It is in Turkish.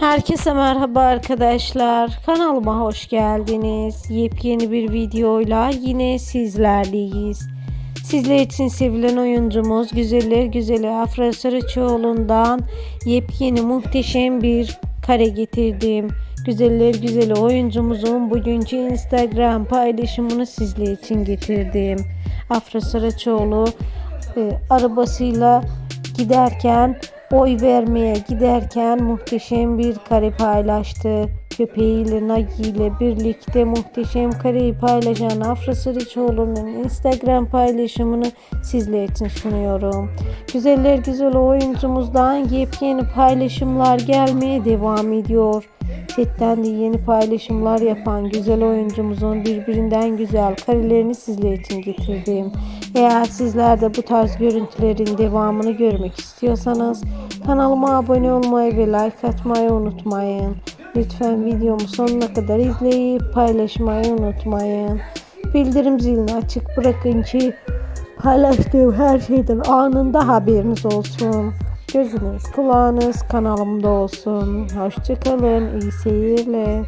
Herkese merhaba arkadaşlar. Kanalıma hoş geldiniz. Yepyeni bir videoyla yine sizlerleyiz. Sizler için sevilen oyuncumuz Güzeller Güzeli Afra Sarıçoğlu'ndan yepyeni muhteşem bir kare getirdim. Güzeller Güzeli oyuncumuzun bugünkü Instagram paylaşımını sizler için getirdim. Afra Saraçoğlu e, arabasıyla giderken oy vermeye giderken muhteşem bir kare paylaştı. Köpeğiyle Nagi ile birlikte muhteşem kareyi paylaşan Afra Saraçoğlu'nun Instagram paylaşımını sizler için sunuyorum. Güzeller güzel oyuncumuzdan yepyeni paylaşımlar gelmeye devam ediyor. Setten de yeni paylaşımlar yapan güzel oyuncumuzun birbirinden güzel karelerini sizler için getirdim. Eğer sizler de bu tarz görüntülerin devamını görmek istiyorsanız kanalıma abone olmayı ve like atmayı unutmayın. Lütfen videomu sonuna kadar izleyip paylaşmayı unutmayın. Bildirim zilini açık bırakın ki paylaştığım her şeyden anında haberiniz olsun. Gözünüz kulağınız kanalımda olsun. Hoşçakalın. iyi seyirler.